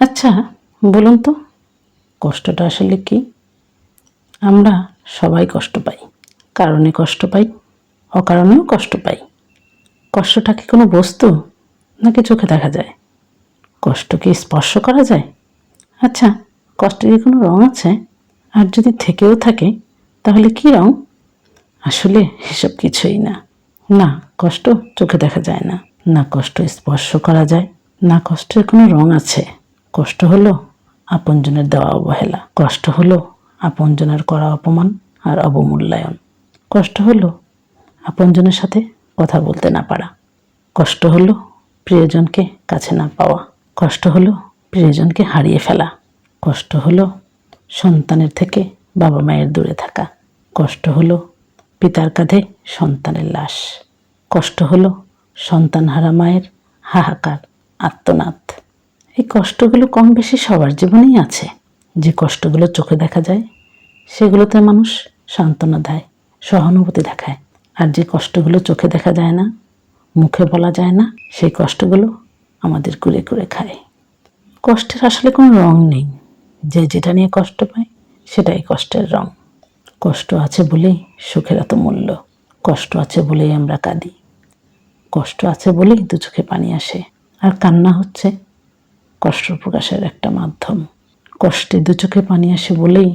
আচ্ছা বলুন তো, কষ্টটা আসলে কি? আমরা সবাই কষ্ট পাই। কারণে কষ্ট পাই, অকারণেও কষ্ট পাই। কষ্টটা কি কোনো বস্তু, নাকি চোখে দেখা যায়? কষ্ট কি স্পর্শ করা যায়? আচ্ছা কষ্টের কি কোনো রং আছে? আর যদি থেকেও থাকে, তাহলে কি রং? আসলে এসব কিছুই না। না, কষ্ট চোখে দেখা যায় না। না কষ্ট স্পর্শ করা যায়, না কষ্টের কোনো রং আছে। কষ্ট হলো, আপনজনের দেওয়া অবহেলা। কষ্ট হলো, আপনজনের করা অপমান আর অবমূল্যায়ন। কষ্ট হলো, আপনজনের সাথে কথা বলতে না পারা। কষ্ট হলো, প্রিয়জনকে কাছে না পাওয়া। কষ্ট হলো, প্রিয়জনকে হারিয়ে ফেলা। কষ্ট হলো, সন্তানের থেকে বাবা মায়ের দূরে থাকা। কষ্ট হলো, পিতার কাঁধে সন্তানের লাশ। কষ্ট হলো সন্তান হারা মায়ের হাহাকার, আত্মনাদ। কষ্টগুলো কম বেশি সবার জীবনেই আছে। যে কষ্টগুলো চোখে দেখা যায়, সেগুলোতে মানুষ সান্ত্বনা দেয়, সহানুভূতি দেখায়। আর যে কষ্টগুলো চোখে দেখা যায় না, মুখে বলা যায় না, সেই কষ্টগুলো আমাদের কুরে কুরে খায়। কষ্টের আসলে কোনো রং নেই। যে যেটা নিয়ে কষ্ট পায়, সেটাই কষ্টের রং। কষ্ট আছে বলেই সুখের এত মূল্য। কষ্ট আছে বলেই আমরা কাঁদি। কষ্ট আছে বলেই দু চোখে পানি আসে। আর কান্না হচ্ছে কষ্ট প্রকাশের একটা মাধ্যম। কষ্টে দু চোখে পানি আসে বলেই